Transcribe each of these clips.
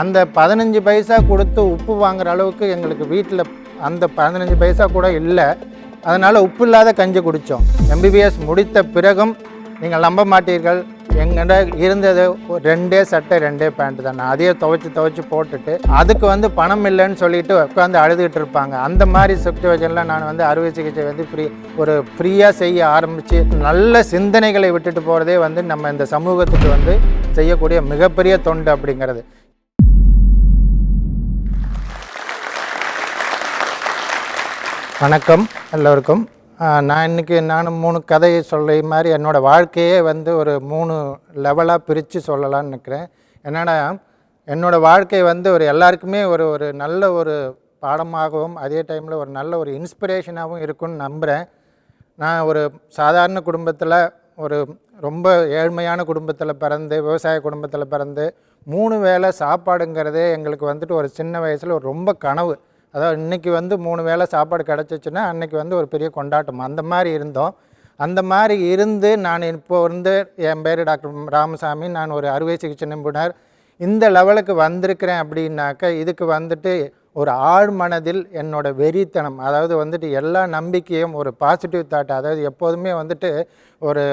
அந்த பதினஞ்சு பைசா கொடுத்து உப்பு வாங்குற அளவுக்கு எங்களுக்கு வீட்டில் அந்த பதினஞ்சு பைசா கூட இல்லை. அதனால் உப்பு இல்லாத கஞ்சி குடித்தோம் எம்பிபிஎஸ் முடித்த பிறகும் நீங்கள் நம்ப மாட்டீர்கள். எங்கிட்ட இருந்தது ரெண்டே சட்டை ரெண்டே பேண்ட் தான். நான் அதையே துவைச்சி துவைச்சி போட்டுட்டு அதுக்கு வந்து பணம் இல்லைன்னு சொல்லிட்டு உட்காந்து அழுதுகிட்டு இருப்பாங்க. அந்த மாதிரி சுச்சுவேஷனில் நான் வந்து அறுவை சிகிச்சை வந்து ஃப்ரீ ஒரு ஃப்ரீயாக செய்ய ஆரம்பித்து நல்ல சிந்தனைகளை விட்டுட்டு போகிறதே வந்து நம்ம இந்த சமூகத்துக்கு வந்து செய்யக்கூடிய மிகப்பெரிய தொண்டு அப்படிங்கிறது. வணக்கம் எல்லோருக்கும். நான் இன்றைக்கி நானும் மூணு கதையை சொல்ல மாதிரி என்னோடய வாழ்க்கையே வந்து ஒரு மூணு லெவலாக பிரித்து சொல்லலான்னு நிற்கிறேன் என்னென்னா என்னோடய வாழ்க்கை வந்து ஒரு எல்லாருக்குமே ஒரு ஒரு நல்ல ஒரு பாடமாகவும் அதே டைமில் ஒரு நல்ல ஒரு இன்ஸ்பிரேஷனாகவும் இருக்கும்னு நம்புகிறேன் நான் ஒரு சாதாரண குடும்பத்தில் ஒரு ரொம்ப ஏழ்மையான குடும்பத்தில் பிறந்து விவசாய குடும்பத்தில் பிறந்து மூணு வேளை சாப்பாடுங்கிறதே எங்களுக்கு வந்துட்டு ஒரு சின்ன வயசில் ஒரு ரொம்ப கனவு. அதாவது இன்றைக்கி வந்து மூணு வேளை சாப்பாடு கிடச்சிச்சின்னா அன்றைக்கி வந்து ஒரு பெரிய கொண்டாட்டம். அந்த மாதிரி இருந்தோம். அந்த மாதிரி இருந்து நான் இப்போ வந்து என் பேர் டாக்டர் ராமசாமி. நான் ஒரு அறுவை சிகிச்சை நிபுணர். இந்த லெவலுக்கு வந்திருக்கிறேன் அப்படின்னாக்க இதுக்கு வந்துட்டு ஒரு ஆழ் மனதில் என்னோட வெறித்தனம் அதாவது வந்துட்டு எல்லா நம்பிக்கையும் ஒரு பாசிட்டிவ் தாட் அதாவது எப்போதுமே வந்துட்டு ஒரு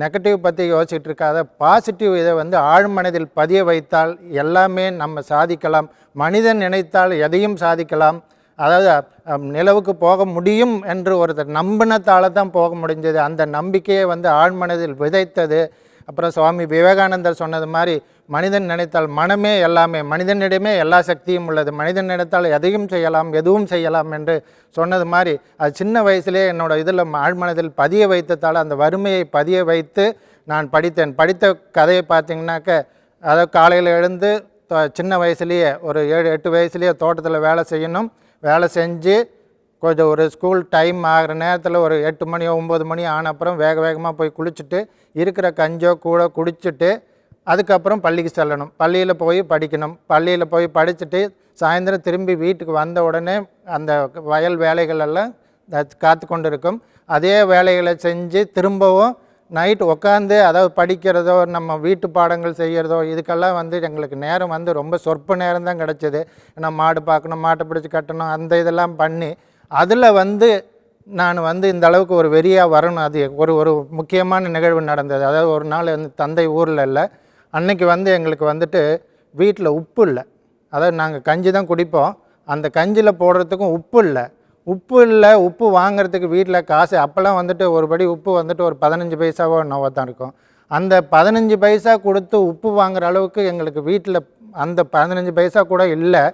நெகட்டிவ் பற்றி யோசிச்சுட்டு இருக்காத பாசிட்டிவ் இதை வந்து ஆழ்மனதில் பதிய வைத்தால் எல்லாமே நம்ம சாதிக்கலாம். மனிதன் நினைத்தால் எதையும் சாதிக்கலாம். அதாவது நிலவுக்கு போக முடியும் என்று ஒருத்தர் நம்பினத்தால் தான் போக முடிஞ்சது. அந்த நம்பிக்கையை வந்து ஆழ்மனதில் விதைத்தது. அப்புறம் சுவாமி விவேகானந்தர் சொன்னது மாதிரி மனிதன் நினைத்தால் மனமே எல்லாமே மனிதனிடமே எல்லா சக்தியும் உள்ளது. மனிதன் நினைத்தால் எதையும் செய்யலாம் எதுவும் செய்யலாம் என்று சொன்னது மாதிரி அது சின்ன வயசுலேயே என்னோட இதில் ஆழ்மனதில் பதிய வைத்ததால் அந்த வறுமையை பதிய வைத்து நான் படித்தேன். படித்த கதையை பார்த்திங்கனாக்க அதாவது காலையில் எழுந்து சின்ன வயசுலேயே ஒரு ஏழு எட்டு வயசுலேயே தோட்டத்தில் வேலை செய்யணும். வேலை செஞ்சு கொஞ்சம் ஒரு ஸ்கூல் டைம் ஆகிற நேரத்தில் ஒரு எட்டு மணி ஒம்பது மணி ஆன அப்புறம் வேக வேகமாக போய் குளிச்சுட்டு இருக்கிற கஞ்சோ கூட குடிச்சிட்டு அதுக்கப்புறம் பள்ளிக்கு செல்லணும். பள்ளியில் போய் படிக்கணும். பள்ளியில் போய் படிச்சுட்டு சாயந்தரம் திரும்பி வீட்டுக்கு வந்த உடனே அந்த வயல் வேலைகளெல்லாம் காத்து கொண்டு இருக்கும் அதே வேலைகளை செஞ்சு திரும்பவும் நைட் உட்காந்து அதாவது படிக்கிறதோ நம்ம வீட்டு பாடங்கள் செய்கிறதோ இதுக்கெல்லாம் வந்து எங்களுக்கு நேரம் வந்து ரொம்ப சொற்ப நேரம் தான் கிடச்சிது. ஏன்னா மாடு பார்க்கணும் மாட்டை பிடிச்சி கட்டணும் அந்த இதெல்லாம் பண்ணி அதில் வந்து நான் வந்து இந்த அளவுக்கு ஒரு வெறியாக வரணும். அது ஒரு ஒரு முக்கியமான நிகழ்வு நடந்தது. அதாவது ஒரு நாள் வந்து தந்தை ஊரில் இல்லை. அன்னைக்கு வந்து எங்களுக்கு வந்துட்டு வீட்டில் உப்பு இல்லை. அதாவது நாங்கள் கஞ்சி தான் குடிப்போம். அந்த கஞ்சியில் போடுறதுக்கும் உப்பு இல்லை. உப்பு இல்லை உப்பு வாங்குறதுக்கு வீட்டில் காசு. அப்போல்லாம் வந்துட்டு ஒரு படி உப்பு வந்துட்டு ஒரு பதினஞ்சு பைசாவோ என்னவோ தான் இருக்கும். அந்த பதினஞ்சு பைசா கொடுத்து உப்பு வாங்குற அளவுக்கு எங்களுக்கு வீட்டில் அந்த பதினஞ்சு பைசா கூட இல்லை.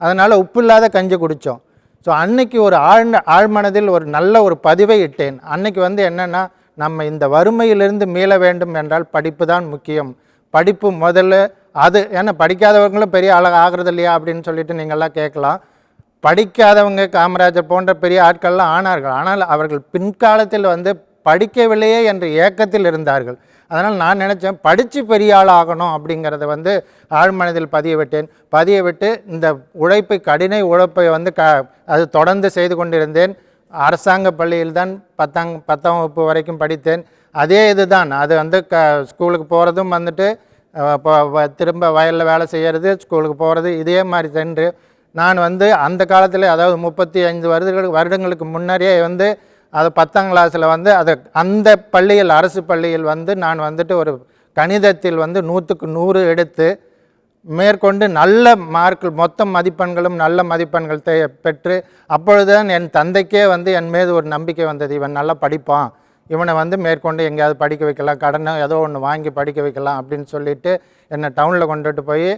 அதனால் உப்பு இல்லாத கஞ்சி குடித்தோம். ஸோ அன்னைக்கு ஒரு ஆழ்ந்த ஆழ்மனதில் ஒரு நல்ல ஒரு பதிவை இட்டேன். அன்னைக்கு வந்து என்னென்னா நம்ம இந்த வறுமையிலிருந்து மீள வேண்டும் என்றால் படிப்பு தான் முக்கியம். படிப்பு முதல்ல அது ஏன்னா படிக்காதவங்களும் பெரிய ஆளாக ஆகிறது இல்லையா அப்படின்னு சொல்லிட்டு நீங்கள்லாம் கேட்கலாம். படிக்காதவங்க காமராஜர் போன்ற பெரிய ஆட்கள்லாம் ஆனார்கள். ஆனால் அவர்கள் பின்காலத்தில் வந்து படிக்கவில்லையே என்ற ஏக்கத்தில் இருந்தார்கள். அதனால் நான் நினச்சேன் படித்து பெரிய ஆள் ஆகணும் அப்படிங்கிறத வந்து ஆழ்மனதில் பதிய விட்டேன் பதிய விட்டு இந்த உழைப்பை கடின உழைப்பை வந்து க அது தொடர்ந்து செய்து கொண்டிருந்தேன். அரசாங்க பள்ளியில் தான் பத்தாங் பத்தாம் வகுப்பு வரைக்கும் படித்தேன். அதே இதுதான். அது வந்து க ஸ்கூலுக்கு போகிறதும் வந்துட்டு இப்போ வ- திரும்ப வயலில் வேலை செய்கிறது ஸ்கூலுக்கு போகிறது இதே மாதிரி சென்று நான் வந்து அந்த காலத்தில் அதாவது முப்பத்தி ஐந்து வருடங்களுக்கு வருடங்களுக்கு முன்னாடியே வந்து அது பத்தாம் கிளாஸில் வந்து அது அந்த பள்ளியில் அரசு பள்ளியில் வந்து நான் வந்துட்டு ஒரு கணிதத்தில் வந்து நூற்றுக்கு நூறு எடுத்து மேற்கொண்டு நல்ல மார்க்கு மொத்த மதிப்பெண்களும் நல்ல மதிப்பெண்கள் பெற்று அப்பொழுதுதான் என் தந்தைக்கே வந்து என் மீது ஒரு நம்பிக்கை வந்தது. இவன் நல்லா படிப்பான். இவனை வந்து மேற்கொண்டு எங்கேயாவது படிக்க வைக்கலாம் கடனை ஏதோ ஒன்று வாங்கி படிக்க வைக்கலாம் அப்படின்னு சொல்லிட்டு என்னை டவுனில் கொண்டுட்டு போய்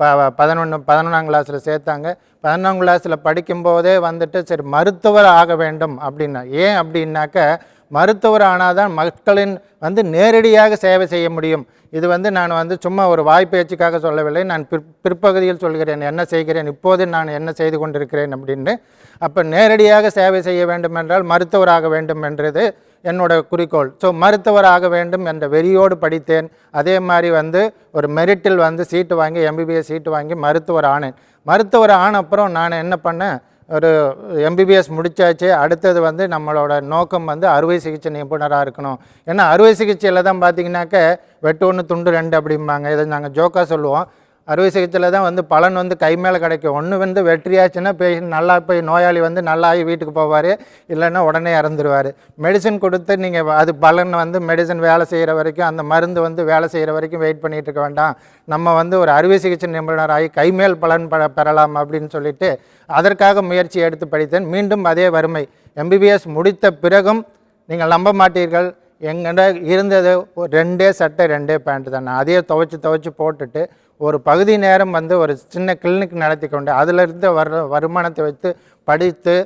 ப பதினொன்று பதினொன்றாம் கிளாஸில் சேர்த்தாங்க. பதினொன்றாம் கிளாஸில் படிக்கும்போதே வந்துட்டு சரி மருத்துவர் ஆக வேண்டும் அப்படின்னா ஏன் அப்படின்னாக்க மருத்துவர் ஆனால் தான் மக்களின் வந்து நேரடியாக சேவை செய்ய முடியும். இது வந்து நான் வந்து சும்மா ஒரு வாய்ப்பேச்சுக்காக சொல்லவில்லை நான் பிற் பிற்பகுதியில் சொல்கிறேன் என்ன செய்கிறேன் இப்போது நான் என்ன செய்து கொண்டிருக்கிறேன் அப்படின்னு. அப்போ நேரடியாக சேவை செய்ய வேண்டும் என்றால் மருத்துவராக வேண்டும் என்றது என்னோட குறிக்கோள். ஸோ மருத்துவர் ஆக வேண்டும் என்ற வெறியோடு படித்தேன். அதே மாதிரி வந்து ஒரு மெரிட்டில் வந்து சீட்டு வாங்கி எம்பிபிஎஸ் சீட்டு வாங்கி மருத்துவர் ஆனேன். மருத்துவர் ஆன அப்புறம் நான் என்ன பண்ணேன்? ஒரு எம்பிபிஎஸ் முடிச்சாச்சு. அடுத்தது வந்து நம்மளோட நோக்கம் வந்து அறுவை சிகிச்சை நிபுணராக இருக்கணும். ஏன்னா அறுவை சிகிச்சையில் தான் பார்த்தீங்கன்னாக்க வெட்டு ஒன்று துண்டு ரெண்டு அப்படிம்பாங்க. இதை நாங்கள் ஜோக்காக சொல்லுவோம். அறுவை சிகிச்சையில் தான் வந்து பலன் வந்து கை மேலே கிடைக்கும். ஒன்று வந்து வெற்றியாச்சுன்னா பேஷண்ட் நல்லா போய் நோயாளி வந்து நல்லாகி வீட்டுக்கு போவார். இல்லைன்னா உடனே இறந்துருவார். மெடிசன் கொடுத்து நீங்கள் அது பலன் வந்து மெடிசன் வேலை செய்கிற வரைக்கும் அந்த மருந்து வந்து வேலை செய்கிற வரைக்கும் வெயிட் பண்ணிகிட்டு இருக்க வேண்டாம். நம்ம வந்து ஒரு அறுவை சிகிச்சை நிபுணர் ஆகி கைமேல் பலன் ப பெறலாம் அப்படின்னு சொல்லிட்டு அதற்காக முயற்சி எடுத்து படித்தேன். மீண்டும் அதே வறுமை. எம்பிபிஎஸ் முடித்த பிறகும் நீங்கள் நம்ப மாட்டீர்கள். எங்கிட்ட இருந்தது ரெண்டே சட்டை ரெண்டே பேண்ட்டு தான். நான் அதையே துவைச்சி துவைச்சி போட்டுட்டு ஒரு பகுதி நேரம் வந்து ஒரு சின்ன கிளினிக் நடத்தி கொண்டு அதிலிருந்து வர்ற வருமானத்தை வைத்து படித்து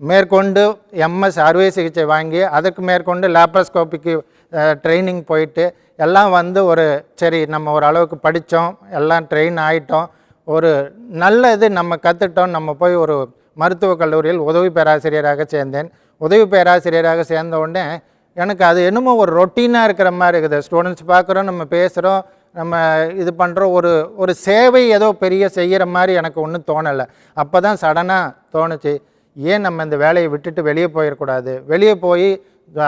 மேற்கொண்டு எம்எஸ் அறுவை சிகிச்சை வாங்கி அதுக்கு மேற்கொண்டு லேப்ரோஸ்கோப்பிக்கு ட்ரைனிங் போயிட்டு எல்லாம் வந்து ஒரு சரி நம்ம ஒரு அளவுக்கு படித்தோம் எல்லாம் ட்ரெயின் ஆகிட்டோம் ஒரு நல்ல இது நம்ம கற்றுட்டோம் நம்ம போய் ஒரு மருத்துவக் கல்லூரியில் உதவி பேராசிரியராக சேர்ந்தேன். உதவி பேராசிரியராக சேர்ந்த உடனே எனக்கு அது என்னமோ ஒரு ரொட்டீனாக இருக்கிற மாதிரி இருக்குது. ஸ்டூடெண்ட்ஸ் பார்க்குறோம் நம்ம பேசுகிறோம் நம்ம இது பண்ணுறோம் ஒரு ஒரு சேவை ஏதோ பெரிய செய்கிற மாதிரி எனக்கு ஒன்றும் தோணலை. அப்போ தான் சடனாக தோணுச்சு ஏன் நம்ம இந்த வேலையை விட்டுட்டு வெளியே போயிடக்கூடாது வெளியே போய்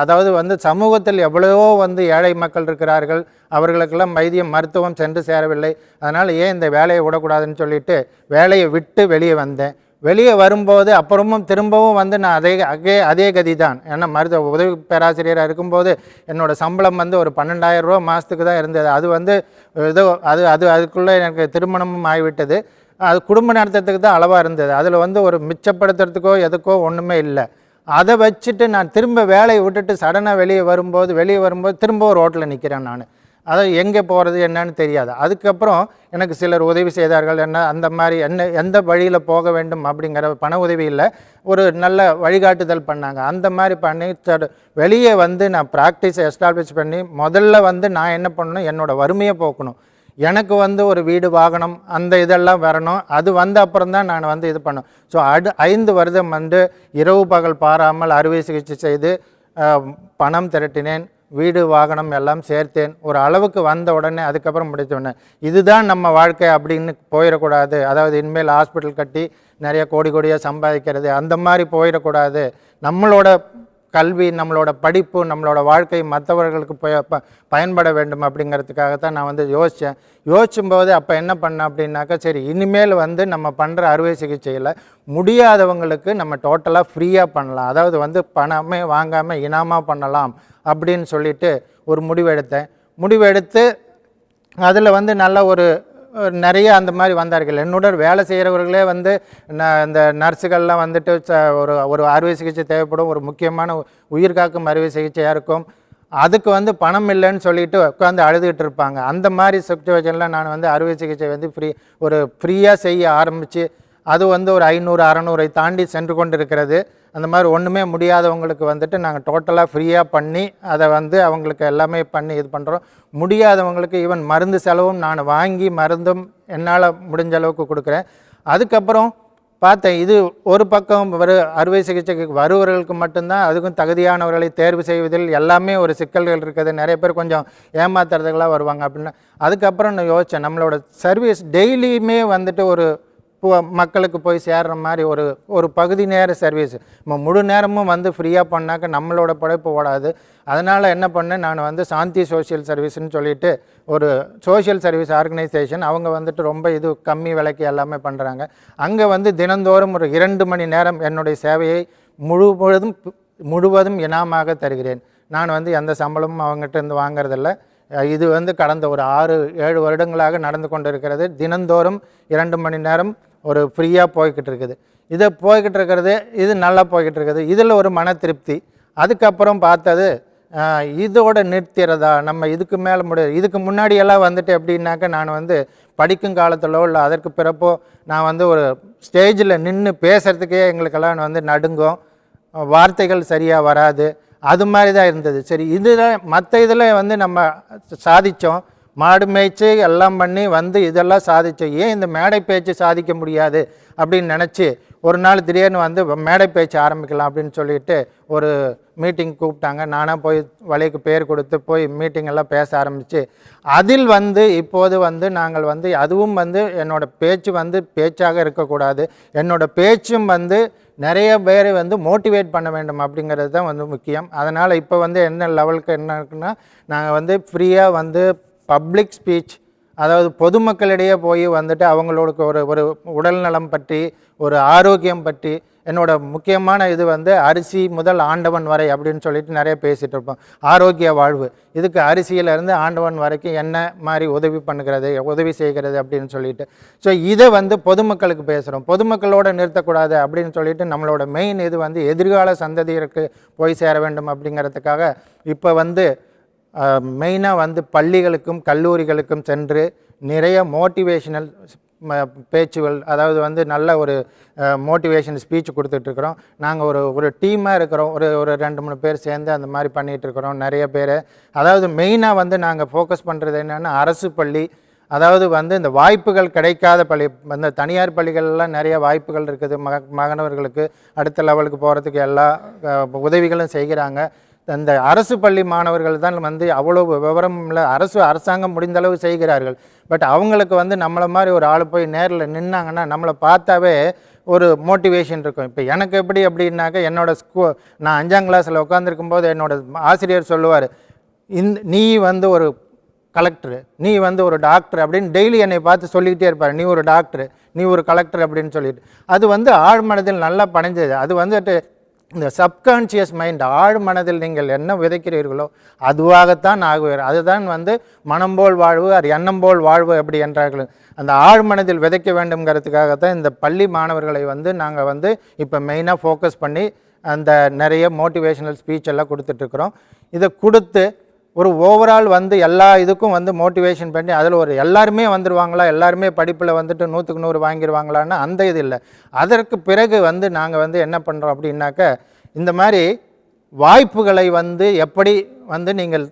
அதாவது வந்து சமூகத்தில் எவ்வளவோ வந்து ஏழை மக்கள் இருக்கிறார்கள் அவர்களுக்கெல்லாம் வைத்தியம் மருத்துவம் சென்று சேரவில்லை. அதனால் ஏன் இந்த வேலையை விடக்கூடாதுன்னு சொல்லிட்டு வேலையை விட்டு வெளியே வந்தேன். வெளியே வரும்போது அப்புறமும் திரும்பவும் வந்து நான் அதே அதே அதே கதி தான் ஏன்னா மருத்துவ உதவி பேராசிரியராக இருக்கும்போது என்னோடய சம்பளம் வந்து ஒரு பன்னெண்டாயிரம் ரூபா மாதத்துக்கு தான் இருந்தது. அது வந்து ஏதோ அது அது அதுக்குள்ளே எனக்கு திருமணமும் ஆகிவிட்டது. அது குடும்ப நடத்துறதுக்கு தான் அளவாக இருந்தது. அதில் வந்து ஒரு மிச்சப்படுத்துறதுக்கோ எதுக்கோ ஒன்றுமே இல்லை. அதை வச்சுட்டு நான் திரும்ப வேலையை விட்டுட்டு சடனாக வெளியே வரும்போது வெளியே வரும்போது திரும்ப ஒரு ரோட்டில் நிற்கிறேன் நான். அதை எங்கே போகிறது என்னன்னு தெரியாது. அதுக்கப்புறம் எனக்கு சிலர் உதவி செய்தார்கள் என்ன அந்த மாதிரி என்ன எந்த வழியில் போக வேண்டும் அப்படிங்கிற பண உதவி இல்லை. ஒரு நல்ல வழிகாட்டுதல் பண்ணாங்க. அந்த மாதிரி பண்ணி சட- வெளியே வந்து நான் ப்ராக்டிஸ் எஸ்டாப்ளிஷ் பண்ணி முதல்ல வந்து நான் என்ன பண்ணணும் என்னோடய வறுமையை போக்கணும். எனக்கு வந்து ஒரு வீடு வாகனம் அந்த இதெல்லாம் வரணும். அது வந்த அப்புறம் தான் நான் வந்து இது பண்ணணும். ஸோ அடு ஐந்து வருடம் வந்து இரவு பகல் பாராமல் அறுவை சிகிச்சை செய்து பணம் திரட்டினேன். வீடு வாகனம் எல்லாம் சேர்த்தேன். ஒரு அளவுக்கு வந்த உடனே அதுக்கப்புறம் முடிச்ச உடனே இதுதான் நம்ம வாழ்க்கை அப்படின்னு போயிடக்கூடாது. அதாவது இனிமேல் ஹாஸ்பிட்டல் கட்டி நிறைய கோடி கோடியாக சம்பாதிக்கிறது அந்த மாதிரி போயிடக்கூடாது. நம்மளோட கல்வி நம்மளோட படிப்பு நம்மளோட வாழ்க்கை மற்றவர்களுக்கு போய் ப பயன்பட வேண்டும் அப்படிங்கிறதுக்காக தான் நான் வந்து யோசித்தேன் யோசிக்கும்போது அப்போ என்ன பண்ணேன் அப்படின்னாக்கா சரி இனிமேல் வந்து நம்ம பண்ணுற அறுவை சிகிச்சையில் முடியாதவங்களுக்கு நம்ம டோட்டலாக ஃப்ரீயாக பண்ணலாம். அதாவது வந்து பணமே வாங்காமல் இனாமாக பண்ணலாம் அப்படின்னு சொல்லிட்டு ஒரு முடிவெடுத்தேன் முடிவெடுத்து அதில் வந்து நல்ல ஒரு நிறைய அந்த மாதிரி வந்தார்கள். என்னுடன் வேலை செய்கிறவர்களே வந்து ந- இந்த நர்ஸுகள்லாம் வந்துட்டு ச- ஒரு ஒரு அறுவை சிகிச்சை தேவைப்படும். ஒரு முக்கியமான உயிர் காக்கும் அறுவை சிகிச்சையாக இருக்கும். அதுக்கு வந்து பணம் இல்லைன்னு சொல்லிட்டு உட்காந்து அழுதுகிட்டு இருப்பாங்க. அந்த மாதிரி சுச்சுவேஷனில் நான் வந்து அறுவை சிகிச்சை வந்து ஃப்ரீ ஒரு ஃப்ரீயாக செய்ய ஆரம்பித்து அது வந்து ஒரு ஐநூறு அறநூறை தாண்டி சென்று கொண்டு இருக்கிறது அந்த மாதிரி ஒன்றுமே முடியாதவங்களுக்கு வந்துட்டு நாங்கள் டோட்டலாக ஃப்ரீயாக பண்ணி அதை வந்து அவங்களுக்கு எல்லாமே பண்ணி இது பண்ணுறோம் முடியாதவங்களுக்கு ஈவன் மருந்து செலவும் நான் வாங்கி மருந்தும் என்னால் முடிஞ்ச அளவுக்கு கொடுக்குறேன். அதுக்கப்புறம் பார்த்தேன் இது ஒரு பக்கம் வரு அறுவை சிகிச்சைக்கு வருவர்களுக்கு மட்டும்தான் அதுக்கும் தகுதியானவர்களை தேர்வு செய்வதில் எல்லாமே ஒரு சிக்கல்கள் இருக்குது. நிறைய பேர் கொஞ்சம் ஏமாத்துறதுக்கெல்லாம் வருவாங்க அப்படின்னா. அதுக்கப்புறம் நான் யோசித்தேன் நம்மளோட சர்வீஸ் டெய்லியுமே வந்துட்டு ஒரு மக்களுக்கு போய் சேர்ற மாதிரி ஒரு ஒரு பகுதி நேர சர்வீஸ் நம்ம முழு நேரமும் வந்து ஃப்ரீயாக பண்ணாக்க நம்மளோட படைப்பு ஓடாது. அதனால் என்ன பண்ணேன்? நான் வந்து சாந்தி சோஷியல் சர்வீஸ்னு சொல்லிட்டு ஒரு சோஷியல் சர்வீஸ் ஆர்கனைசேஷன் அவங்க வந்துட்டு ரொம்ப இது கம்மி விலைக்கு எல்லாமே பண்ணுறாங்க அங்கே வந்து தினந்தோறும் ஒரு இரண்டு மணி நேரம் என்னுடைய சேவையை முழுவதும் முழுவதும் இனாமாக தருகிறேன். நான் வந்து எந்த சம்பளமும் அவங்ககிட்ட இருந்து வாங்குறதில்ல. இது வந்து கடந்த ஒரு ஆறு ஏழு வருடங்களாக நடந்து கொண்டு இருக்கிறது தினந்தோறும் இரண்டு மணி நேரம் ஒரு ஃப்ரீயாக போய்கிட்டு இருக்குது இதை போய்கிட்டு இருக்கிறது இது நல்லா போய்கிட்டு இருக்குது இதில் ஒரு மன திருப்தி. அதுக்கப்புறம் பார்த்தது இதோட நிறுத்திறதா? நம்ம இதுக்கு மேலே முடியாது இதுக்கு முன்னாடியெல்லாம் வந்துட்டு எப்படின்னாக்க நான் வந்து படிக்கும் காலத்திலோ இல்லை அதற்கு பிறப்போ நான் வந்து ஒரு ஸ்டேஜில் நின்று பேசுகிறதுக்கே எங்களுக்கெல்லாம் வந்து நடுங்கும். வார்த்தைகள் சரியாக வராது. அது மாதிரி தான் இருந்தது. சரி இதில் மற்ற இதில் வந்து நம்ம சாதித்தோம் மாடு மேய்ச்சி எல்லாம் பண்ணி வந்து இதெல்லாம் சாதிச்சு ஏன் இந்த மேடை பேச்சு சாதிக்க முடியாது? அப்படின்னு நினச்சி ஒரு நாள் திடீர்னு வந்து மேடை பேச்சு ஆரம்பிக்கலாம் அப்படின்னு சொல்லிட்டு ஒரு மீட்டிங் கூப்பிட்டாங்க. நானாக போய் வழிக்கு பேர் கொடுத்து போய் மீட்டிங் எல்லாம் பேச ஆரம்பித்து அதில் வந்து இப்போது வந்து நாங்கள் வந்து அதுவும் வந்து என்னோடய பேச்சு வந்து பேச்சாக இருக்கக்கூடாது. என்னோடய பேச்சும் வந்து நிறைய பேரை வந்து மோட்டிவேட் பண்ண வேண்டும் அப்படிங்கிறது தான் வந்து முக்கியம். அதனால் இப்போ வந்து என்ன லெவலுக்கு என்ன இருக்குன்னா நாங்கள் வந்து ஃப்ரீயாக வந்து பப்ளிக் ஸ்பீச் அதாவது பொதுமக்களிடையே போய் வந்துட்டு அவங்களோட ஒரு ஒரு உடல்நலம் பற்றி ஒரு ஆரோக்கியம் பற்றி என்னோட முக்கியமான இது வந்து அரிசி முதல் ஆண்டவன் வரை அப்படின்னு சொல்லிட்டு நிறைய பேசிகிட்டு இருப்போம். ஆரோக்கிய வாழ்வு. இதுக்கு அரிசியிலேருந்து ஆண்டவன் வரைக்கும் என்ன மாதிரி உதவி பண்ணுகிறது உதவி செய்கிறது அப்படின்னு சொல்லிட்டு. ஸோ இதை வந்து பொதுமக்களுக்கு பேசுகிறோம் பொதுமக்களோடு நிறுத்தக்கூடாது அப்படின்னு சொல்லிட்டு நம்மளோட மெயின் இது வந்து எதிர்கால சந்ததியருக்கு போய் சேர வேண்டும் அப்படிங்கிறதுக்காக இப்போ வந்து மெயினாக வந்து பள்ளிகளுக்கும் கல்லூரிகளுக்கும் சென்று நிறைய மோட்டிவேஷனல் பேச்சுகள் அதாவது வந்து நல்ல ஒரு மோட்டிவேஷன் ஸ்பீச் கொடுத்துட்ருக்குறோம். நாங்கள் ஒரு ஒரு டீமாக இருக்கிறோம். ஒரு ஒரு ரெண்டு மூணு பேர் சேர்ந்து அந்த மாதிரி பண்ணிகிட்டு இருக்கிறோம் நிறைய பேர். அதாவது மெயினாக வந்து நாங்கள் ஃபோக்கஸ் பண்ணுறது என்னென்னா அரசு பள்ளி. அதாவது வந்து இந்த வாய்ப்புகள் கிடைக்காத பள்ளி இந்த தனியார் பள்ளிகள்லாம் நிறைய வாய்ப்புகள் இருக்குது. மக மாணவர்களுக்கு அடுத்த லெவலுக்கு போகிறதுக்கு எல்லா உதவிகளும் செய்கிறாங்க. இந்த அரசு பள்ளி மாணவர்கள் தான் வந்து அவ்வளோ விவரம் இல்லை அரசு அரசாங்கம் முடிந்த அளவு செய்கிறார்கள். பட் அவங்களுக்கு வந்து நம்மளை மாதிரி ஒரு ஆள் போய் நேரில் நின்னாங்கன்னா நம்மளை பார்த்தாவே ஒரு மோட்டிவேஷன் இருக்கும். இப்போ எனக்கு எப்படி அப்படின்னாக்கா என்னோடய ஸ்கூ நான் அஞ்சாம் கிளாஸில் உட்காந்துருக்கும் போது என்னோடய ஆசிரியர் சொல்லுவார் இந்த நீ வந்து ஒரு கலெக்டரு நீ வந்து ஒரு டாக்டர் அப்படின்னு டெய்லி என்னை பார்த்து சொல்லிக்கிட்டே இருப்பார். நீ ஒரு டாக்டர் நீ ஒரு கலெக்டர் அப்படின்னு சொல்லிட்டு. அது வந்து ஆழ் மனதில் நல்லா பணிஞ்சது. அது வந்துட்டு இந்த சப்கான்ஷியஸ் மைண்ட் ஆழ் மனதில் நீங்கள் என்ன விதைக்கிறீர்களோ அதுவாகத்தான் ஆகுவார். அதுதான் வந்து மனம் போல் வாழ்வு அது எண்ணம் போல் வாழ்வு அப்படி என்றார்கள். அந்த ஆழ் மனதில் விதைக்க வேண்டும்ங்கிறதுக்காகத்தான் இந்த பள்ளி மாணவர்களை வந்து நாங்கள் வந்து இப்போ மெயினாக ஃபோக்கஸ் பண்ணி அந்த நிறைய மோட்டிவேஷனல் ஸ்பீச் எல்லாம் கொடுத்துட்ருக்குறோம் இதை கொடுத்து ஒரு ஓவரால் வந்து எல்லா இதுக்கும் வந்து மோட்டிவேஷன் பண்ணி அதில் ஒரு எல்லாருமே வந்துடுவாங்களா எல்லாருமே படிப்பில் வந்துட்டு நூற்றுக்கு நூறு வாங்கிடுவாங்களான்னு அந்த இது இல்லை. அதற்கு பிறகு வந்து நாங்கள் வந்து என்ன பண்ணுறோம் அப்படின்னாக்க இந்த மாதிரி வாய்ப்புகளை வந்து எப்படி வந்து நீங்கள்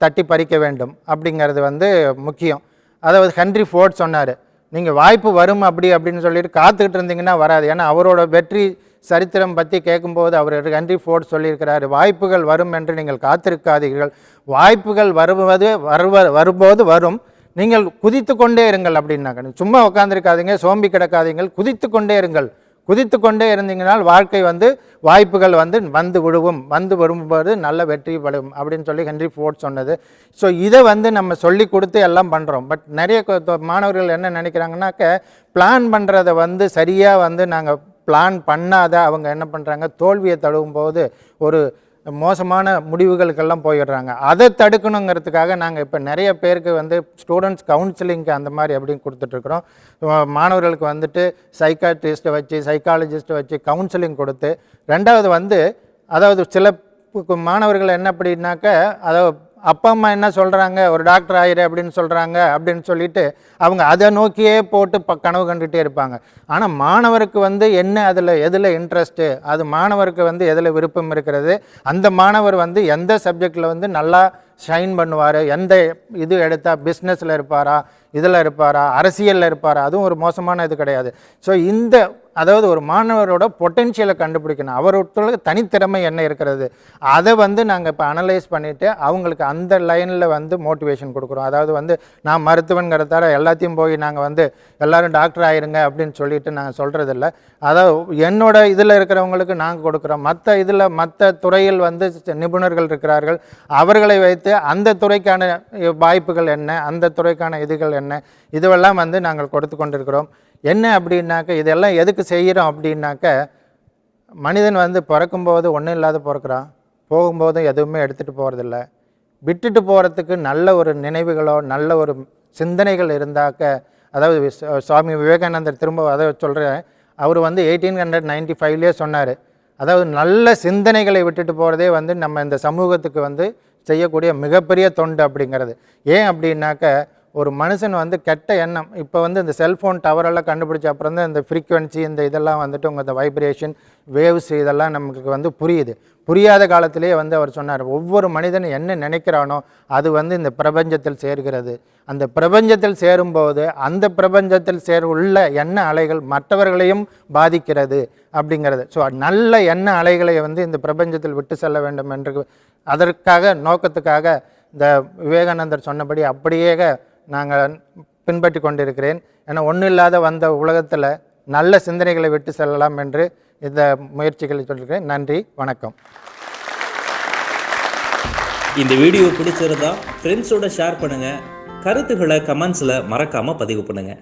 தட்டி பறிக்க வேண்டும் அப்படிங்கிறது வந்து முக்கியம். அதாவது ஹென்ரி ஃபோர்ட் சொன்னார் நீங்கள் வாய்ப்பு வரும் அப்படி அப்படின்னு சொல்லிட்டு காத்துக்கிட்டு இருந்தீங்கன்னா வராது. ஏன்னா அவரோட வெற்றி சரித்திரம் பற்றி கேட்கும்போது அவர் ஹென்ரி ஃபோர்ட் சொல்லியிருக்கிறாரு வாய்ப்புகள் வரும் என்று நீங்கள் காத்திருக்காதீர்கள். வாய்ப்புகள் வருவது வருவ வரும்போது வரும். நீங்கள் குதித்து கொண்டே இருங்கள் அப்படின்னாக்க சும்மா உட்காந்துருக்காதீங்க சோம்பி கிடக்காதீங்கள் குதித்து கொண்டே இருங்கள். குதித்து கொண்டே இருந்தீங்கனால் வாழ்க்கை வந்து வாய்ப்புகள் வந்து வந்து விழுவும். வந்து வரும்போது நல்ல வெற்றி படும் அப்படின்னு சொல்லி ஹென்ரி ஃபோர்ட் சொன்னது. ஸோ இதை வந்து நம்ம சொல்லி கொடுத்து எல்லாம் பண்ணுறோம் பட் நிறைய மாணவர்கள் என்ன நினைக்கிறாங்கன்னாக்க பிளான் பண்ணுறதை வந்து சரியாக வந்து நாங்கள் பிளான் பண்ணாத அவங்க என்ன பண்ணுறாங்க தோல்வியை தழுவும் போது ஒரு மோசமான முடிவுகளுக்கெல்லாம் போயிடுறாங்க. அதை தடுக்கணுங்கிறதுக்காக நாங்கள் இப்போ நிறைய பேருக்கு வந்து ஸ்டூடெண்ட்ஸ் கவுன்சிலிங்க்கு அந்த மாதிரி அப்படின்னு கொடுத்துட்ருக்குறோம். மாணவர்களுக்கு வந்துட்டு சைக்காட்ரிஸ்ட்டை வச்சு சைக்காலஜிஸ்ட்டை வச்சு கவுன்சிலிங் கொடுத்து ரெண்டாவது வந்து அதாவது சில மாணவர்கள் என்ன அப்படின்னாக்க அதாவது அப்பா அம்மா என்ன சொல்கிறாங்க ஒரு டாக்டர் ஆயிரு அப்படின்னு சொல்கிறாங்க அப்படின்னு சொல்லிட்டு அவங்க அதை நோக்கியே போட்டு ப கனவு கண்டுகிட்டே இருப்பாங்க. ஆனால் மாணவருக்கு வந்து என்ன அதில் எதில் இன்ட்ரெஸ்ட்டு அது மாணவருக்கு வந்து எதில் விருப்பம் இருக்கிறது? அந்த மாணவர் வந்து எந்த சப்ஜெக்டில் வந்து நல்லா ஷைன் பண்ணுவார். எந்த இது எடுத்தால் பிஸ்னஸில் இருப்பாரா இதில் இருப்பாரா அரசியலில் இருப்பாரா அதுவும் ஒரு மோசமான இது கிடையாது. ஸோ இந்த அதாவது ஒரு மாணவரோட பொட்டென்ஷியலை கண்டுபிடிக்கணும். அவரோட தனித்திறமை என்ன இருக்கிறது அதை வந்து நாங்கள் இப்போ அனலைஸ் பண்ணிவிட்டு அவங்களுக்கு அந்த லைனில் வந்து மோட்டிவேஷன் கொடுக்குறோம். அதாவது வந்து நான் மருத்துவன்கிறதால எல்லாத்தையும் போய் நாங்கள் வந்து எல்லாரும் டாக்டர் ஆயிருங்க அப்படின்னு சொல்லிட்டு நாங்கள் சொல்கிறதில்ல அதாவது என்னோட இதில் இருக்கிறவங்களுக்கு நாங்கள் கொடுக்குறோம். மற்ற இதில் மற்ற துறையில் வந்து நிபுணர்கள் இருக்கிறார்கள். அவர்களை வைத்து அந்த துறைக்கான வாய்ப்புகள் என்ன அந்த துறைக்கான இதுகள் என்ன இதுவெல்லாம் வந்து நாங்கள் கொடுத்து கொண்டிருக்கிறோம். என்ன அப்படின்னாக்க இதெல்லாம் எதுக்கு செய்கிறோம் அப்படின்னாக்க மனிதன் வந்து பிறக்கும்போது ஒன்றும் இல்லாத பிறக்கிறான். போகும்போதும் எதுவுமே எடுத்துகிட்டு போகிறதில்ல விட்டுட்டு போகிறதுக்கு நல்ல ஒரு நினைவுகளோ நல்ல ஒரு சிந்தனைகள் இருந்தாக்க அதாவது சுவாமி விவேகானந்தர் திரும்ப அதை சொல்கிறேன் அவர் வந்து எயிட்டீன் ஹண்ட்ரட் நைன்டி ஃபைவ்லேயே சொன்னார். அதாவது நல்ல சிந்தனைகளை விட்டுட்டு போகிறதே வந்து நம்ம இந்த சமூகத்துக்கு வந்து செய்யக்கூடிய மிகப்பெரிய தொண்டு அப்படிங்கிறது. ஏன் அப்படின்னாக்க ஒரு மனுஷன் வந்து கெட்ட எண்ணம். இப்போ வந்து இந்த செல்ஃபோன் டவரெல்லாம் கண்டுபிடிச்ச அப்புறம் தான் இந்த ஃப்ரீக்வன்சி இந்த இதெல்லாம் வந்துட்டு உங்கள் இந்த வைப்ரேஷன் வேவ்ஸ் இதெல்லாம் நமக்கு வந்து புரியுது. புரியாத காலத்திலேயே வந்து அவர் சொன்னார் ஒவ்வொரு மனிதனும் என்ன நினைக்கிறானோ அது வந்து இந்த பிரபஞ்சத்தில் சேர்கிறது. அந்த பிரபஞ்சத்தில் சேரும்போது அந்த பிரபஞ்சத்தில் சேர் உள்ள எண்ண அலைகள் மற்றவர்களையும் பாதிக்கிறது அப்படிங்கிறது. ஸோ நல்ல எண்ண அலைகளை வந்து இந்த பிரபஞ்சத்தில் விட்டு செல்ல வேண்டும் என்று அதற்காக நோக்கத்துக்காக இந்த விவேகானந்தர் சொன்னபடி அப்படியே நாங்கள் பின்பற்றி கொண்டிருக்கிறேன். ஏன்னா ஒன்றும் இல்லாத வந்த உலகத்தில் நல்ல சிந்தனைகளை விட்டு செல்லலாம் என்று இந்த முயற்சிகளை சொல்லியிருக்கிறேன். நன்றி வணக்கம். இந்த வீடியோ பிடிச்சிருந்தா ஃப்ரெண்ட்ஸோட ஷேர் பண்ணுங்கள் கருத்துக்களை கமெண்ட்ஸில் மறக்காமல் பதிவு பண்ணுங்கள்